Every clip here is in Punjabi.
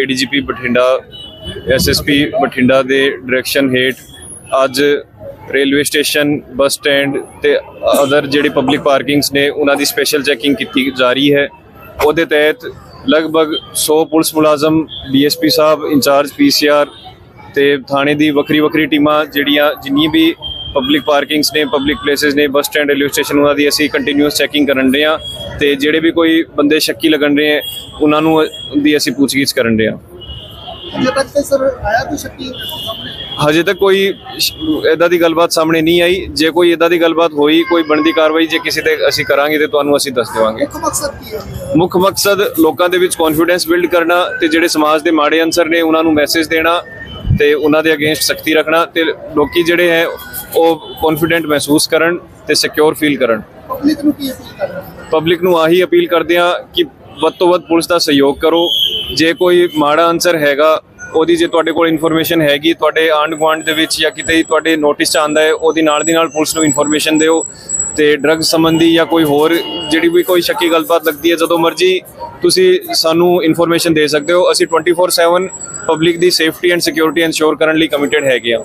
ਏਡੀਜੀਪੀ ਬਠਿੰਡਾ ਐਸਐਸਪੀ ਬਠਿੰਡਾ ਦੇ ਡਾਇਰੈਕਸ਼ਨ ਹੇਠ ਅੱਜ ਰੇਲਵੇ ਸਟੇਸ਼ਨ, ਬੱਸ ਸਟੈਂਡ ਤੇ ਅਦਰ ਜਿਹੜੇ ਪਬਲਿਕ ਪਾਰਕਿੰਗਸ ਨੇ, ਉਹਨਾਂ ਦੀ ਸਪੈਸ਼ਲ ਚੈਕਿੰਗ ਕੀਤੀ ਜਾ ਰਹੀ ਹੈ। ਉਹਦੇ ਤਹਿਤ ਲਗਭਗ 100 ਪੁਲਿਸ ਮੁਲਾਜ਼ਮ, ਡੀਐਸਪੀ ਸਾਹਿਬ, ਇੰਚਾਰਜ ਪੀਸੀਆਰ ਤੇ ਥਾਣੇ ਦੀ ਵੱਖਰੀ ਵੱਖਰੀ ਟੀਮਾਂ ਜਿਹੜੀਆਂ ਜਿੰਨੀ ਵੀ ਪਬਲਿਕ ਪਾਰਕਿੰਗਸ ਨੇ ਪਬਲਿਕ ਪਲੇਸਿਸ ਨੇ, ਬੱਸ ਸਟੈਂਡ, ਰੇਲਵੇ ਸਟੇਸ਼ਨ, ਉਹਨਾਂ ਦੀ ਅਸੀਂ ਕੰਟੀਨਿਊਸ ਚੈਕਿੰਗ ਕਰਨ ਰਹੇ ਹਾਂ ਤੇ ਜਿਹੜੇ ਵੀ ਕੋਈ ਬੰਦੇ ਸ਼ੱਕੀ ਲੱਗਣ ਰਹੇ ਹੈ, ਉਹਨਾਂ ਨੂੰ, ਦੀ ਅਸੀਂ ਪੁੱਛਗਿੱਛ ਕਰਨ ਰਹੇ ਹਾਂ। ਅਜੇ ਤੱਕ ਤੇ ਸਰ ਆਇਆ ਕੋਈ ਸ਼ੱਕੀ ਸਾਹਮਣੇ? ਹਜੇ ਤੱਕ ਕੋਈ ਇਦਾਂ ਦੀ ਗੱਲਬਾਤ ਸਾਹਮਣੇ ਨਹੀਂ ਆਈ। ਜੇ ਕੋਈ ਇਦਾਂ ਦੀ ਗੱਲਬਾਤ ਹੋਈ ਕੋਈ ਬਣਦੀ ਕਾਰਵਾਈ ਜੇ ਕਿਸੇ ਤੇ ਅਸੀਂ ਕਰਾਂਗੇ ਤੇ ਤੁਹਾਨੂੰ ਅਸੀਂ ਦੱਸ ਦੇਵਾਂਗੇ। ਮੁੱਖ ਮਕਸਦ ਕੀ ਹੈ? ਮੁੱਖ ਮਕਸਦ ਲੋਕਾਂ ਦੇ ਵਿੱਚ ਕੌਨਫੀਡੈਂਸ ਬਿਲਡ ਕਰਨਾ ਤੇ ਜਿਹੜੇ ਸਮਾਜ ਦੇ ਮਾੜੇ ਅਨਸਰ ਨੇ ਉਹਨਾਂ ਨੂੰ ਮੈਸੇਜ ਦੇਣਾ ਤੇ ਉਹਨਾਂ ਦੇ ਅਗੇਂਸਟ ਸਖਤੀ ਰੱਖਣਾ ਤੇ ਲੋਕੀ ਜਿਹੜੇ ਹੈ ਉਹ ਕੌਨਫੀਡੈਂਟ ਮਹਿਸੂਸ ਕਰਨ ਤੇ ਸਿਕਿਉਰ ਫੀਲ ਕਰਨ। ਪਬਲਿਕ ਨੂੰ ਕੀ ਅਪੀਲ ਪਬਲਿਕ ਨੂੰ ਆਹੀ ਅਪੀਲ ਕਰਦੇ ਆ ਕਿ ਵੱਧ ਤੋਂ ਵੱਧ ਪੁਲਿਸ ਦਾ ਸਹਿਯੋਗ ਕਰੋ। ਜੇ ਕੋਈ ਮਾੜਾ ਅਨਸਰ ਹੈਗਾ ਉਹਦੀ ਜੇ ਤੁਹਾਡੇ ਕੋਲ ਇਨਫੋਰਮੇਸ਼ਨ ਹੈਗੀ ਤੁਹਾਡੇ ਆਂਡ ਗੁਆਂਢ ਦੇ ਵਿੱਚ ਜਾਂ ਕਿਤੇ ਤੁਹਾਡੇ ਨੋਟਿਸ ਚ ਆਂਦਾ ਹੈ ਉਹਦੀ ਨਾਲ ਦੀ ਨਾਲ ਪੁਲਿਸ ਨੂੰ ਇਨਫੋਰਮੇਸ਼ਨ ਦਿਓ ਤੇ ਡਰੱਗ ਸੰਬੰਧੀ ਜਾਂ ਕੋਈ ਹੋਰ ਜਿਹੜੀ ਵੀ ਕੋਈ ਸ਼ੱਕੀ ਗੱਲਬਾਤ ਲੱਗਦੀ ਹੈ ਜਦੋਂ ਮਰਜ਼ੀ ਤੁਸੀਂ ਸਾਨੂੰ ਇਨਫੋਰਮੇਸ਼ਨ ਦੇ ਸਕਦੇ ਹੋ। ਅਸੀਂ 24/7 ਪਬਲਿਕ ਦੀ ਸੇਫਟੀ ਐਂਡ ਸਿਕਿਉਰਿਟੀ ਇਨਸ਼ੋਰ ਕਰਨ ਲਈ ਕਮਿਟਡ ਹੈਗੇ ਆ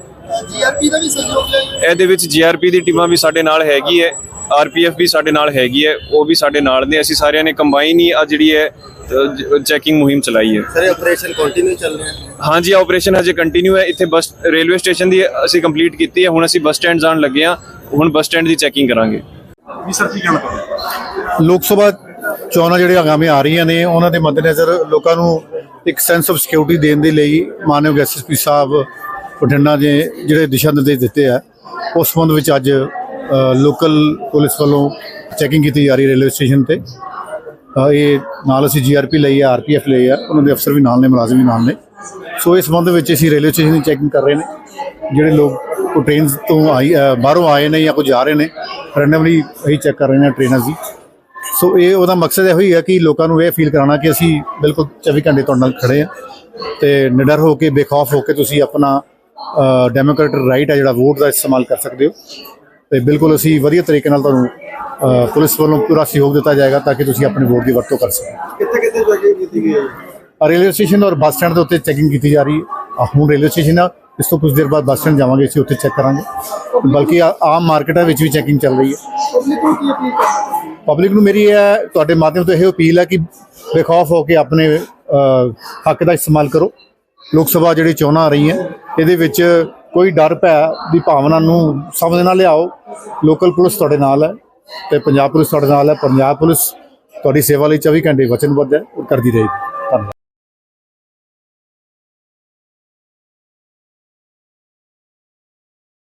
ਜੀਆਰਪੀ ਦਾ ਵੀ ਸਹਿਯੋਗ ਲਿਆ ਇਹਦੇ ਵਿੱਚ ਜੀਆਰਪੀ ਦੀ ਟੀਮਾਂ ਵੀ ਸਾਡੇ ਨਾਲ ਹੈਗੀ ਹੈ। ਆਰਪੀਐਫ ਵੀ ਸਾਡੇ ਨਾਲ ਹੈਗੀ ਹੈ ਉਹ ਵੀ ਸਾਡੇ ਨਾਲ ਨੇ ਅਸੀਂ ਸਾਰਿਆਂ ਨੇ ਕੰਬਾਈਨ ਹੀ ਆ ਜਿਹੜੀ ਹੈ ਚੈਕਿੰਗ ਮੁਹਿੰਮ ਚਲਾਈ ਹੈ। ਸਰ ਇਹ ਆਪਰੇਸ਼ਨ ਕੰਟੀਨਿਊ ਚੱਲ ਰਿਹਾ ਹੈ? ਹਾਂਜੀ ਆਪਰੇਸ਼ਨ ਹਜੇ ਕੰਟੀਨਿਊ ਹੈ ਇੱਥੇ ਬੱਸ ਰੇਲਵੇ ਸਟੇਸ਼ਨ ਦੀ ਅਸੀਂ ਕੰਪਲੀਟ ਕੀਤੀ ਹੈ ਹੁਣ ਅਸੀਂ ਬੱਸ ਸਟੈਂਡ ਜਾਣ ਲੱਗੇ ਹਾਂ ਹੁਣ ਬੱਸ ਸਟੈਂਡ ਦੀ ਚੈਕਿੰਗ ਕਰਾਂਗੇ। ਜੀ ਸਰ ਕੀ ਕਹਿਣਾ ਚਾਹੁੰਦੇ ਲੋਕ ਸਭਾ ਚੋਣਾਂ ਜਿਹੜੇ ਆਗਾਮੀ ਆ ਰਹੀਆਂ ਨੇ ਉਹਨਾਂ ਦੇ ਮੱਦੇਨਜ਼ਰ ਲੋਕਾਂ ਨੂੰ ਇੱਕ ਸੈਂਸ ਆਫ ਸਿਕਿਉਰਿਟੀ ਦੇਣ ਦੇ ਲਈ ਮਾਨਯੋਗ ਐਸਐਸਪੀ ਸਾਹਿਬ ਬਠਿੰਡਾ ਦੇ ਜਿਹੜੇ ਦਿਸ਼ਾ ਨਿਰਦੇਸ਼ ਦਿੱਤੇ ਆ ਉਸ ਸੰਬੰਧ ਵਿੱਚ ਅੱਜ ਲੋਕਲ ਪੁਲਿਸ ਵੱਲੋਂ ਚੈਕਿੰਗ ਕੀਤੀ ਜਾ ਰਹੀ ਹੈ ਰੇਲਵੇ ਸਟੇਸ਼ਨ ਤੇ। ਇਹ ਨਾਲ ਅਸੀਂ ਜੀਆਰਪੀ ਲਈ ਹੈ ਆਰਪੀਐਫ ਲਈ ਆ ਉਹਨਾਂ ਦੇ ਅਫਸਰ ਵੀ ਨਾਲ ਨੇ, ਮੁਲਾਜ਼ਮ ਵੀ ਨਾਲ ਨੇ। ਸੋ ਇਸ ਸੰਬੰਧ ਵਿੱਚ ਅਸੀਂ ਰੇਲਵੇ ਸਟੇਸ਼ਨ ਦੀ ਚੈਕਿੰਗ ਕਰ ਰਹੇ ਨੇ। ਜਿਹੜੇ ਲੋਕ ਕੋ ਟ੍ਰੇਨਸ ਤੋਂ ਆਈ ਬਾਹਰੋਂ ਆਏ ਨੇ ਜਾਂ ਕੋਈ ਜਾ ਰਹੇ ਨੇ ਰੈਂਡਮਲੀ ਅਸੀਂ ਚੈੱਕ ਕਰ ਰਹੇ ਨੇ ਟ੍ਰੇਨਾਂ ਦੀ। ਸੋ ਇਹ ਉਹਦਾ ਮਕਸਦ ਇਹੋ ਹੀ ਹੈ ਕਿ ਲੋਕਾਂ ਨੂੰ ਇਹ ਫੀਲ ਕਰਾਉਣਾ ਕਿ ਅਸੀਂ ਬਿਲਕੁਲ 24 ਘੰਟੇ ਤੁਹਾਡੇ ਨਾਲ ਖੜੇ ਆ ਤੇ ਨਿਡਰ ਹੋ ਕੇ, ਬੇਖੌਫ ਹੋ ਕੇ ਤੁਸੀਂ ਆਪਣਾ ਡੈਮੋਕ੍ਰੈਟਿਕ ਰਾਈਟ ਹੈ ਜਿਹੜਾ ਵੋਟ ਦਾ ਇਸਤੇਮਾਲ ਕਰ ਸਕਦੇ ਹੋ। ਤੇ ਬਿਲਕੁਲ ਅਸੀਂ ਵਧੀਆ ਤਰੀਕੇ ਨਾਲ ਤੁਹਾਨੂੰ ਪੁਲਿਸ ਵੱਲੋਂ ਪੂਰਾ ਸਹਿਯੋਗ ਦਿੱਤਾ ਜਾਏਗਾ ਤਾਂ ਕਿ ਤੁਸੀਂ ਆਪਣੇ ਵੋਟ ਦੀ ਵਰਤੋਂ ਕਰ ਸਕੋ। ਕਿੱਥੇ ਕਿੱਥੇ ਚੈਕਿੰਗ ਕੀਤੀ ਗਈ ਹੈ ਰੇਲਵੇ ਸਟੇਸ਼ਨ ਔਰ ਬੱਸ ਸਟੈਂਡ ਦੇ ਉੱਤੇ ਚੈਕਿੰਗ ਕੀਤੀ ਜਾ ਰਹੀ ਹੈ। ਹੁਣ ਰੇਲਵੇ ਸਟੇਸ਼ਨ ਆ ਇਸ ਤੋਂ ਕੁਝ ਦੇਰ ਬਾਅਦ ਬੱਸ ਸਟੈਂਡ ਜਾਵਾਂਗੇ ਅਸੀਂ ਉੱਥੇ ਚੈੱਕ ਕਰਾਂਗੇ। ਬਲਕਿ ਆਮ ਮਾਰਕੀਟਾਂ ਵਿੱਚ ਵੀ ਚੈਕਿੰਗ ਚੱਲ ਰਹੀ ਹੈ। ਪਬਲਿਕ ਨੂੰ ਮੇਰੀ ਇਹ ਤੁਹਾਡੇ ਮਾਧਿਅਮ ਤੋਂ ਇਹ ਅਪੀਲ ਹੈ ਕਿ ਬੇਖੌਫ ਹੋ ਕੇ ਆਪਣੇ ਹੱਕ ਦਾ ਇਸਤੇਮਾਲ ਕਰੋ। ਲੋਕ ਸਭਾ ਜਿਹੜੀ ਚੋਣਾਂ ਆ ਰਹੀਆਂ ਇਹਦੇ ਵਿੱਚ ਕੋਈ ਡਰ ਭੈ ਦੀ ਭਾਵਨਾ ਨੂੰ ਸਮਝ ਨਾ ਲਿਆਓ। ਲੋਕਲ ਪੁਲਿਸ ਤੁਹਾਡੇ ਨਾਲ ਹੈ ਤੇ ਪੰਜਾਬ ਪੁਲਿਸ ਤੁਹਾਡੇ ਨਾਲ ਹੈ। ਪੰਜਾਬ ਪੁਲਿਸ ਤੁਹਾਡੀ ਸੇਵਾ ਲਈ 24 ਘੰਟੇ ਵਚਨਬੱਧ ਹੈ ਔਰ ਕਰਦੀ ਰਹੇਗੀ।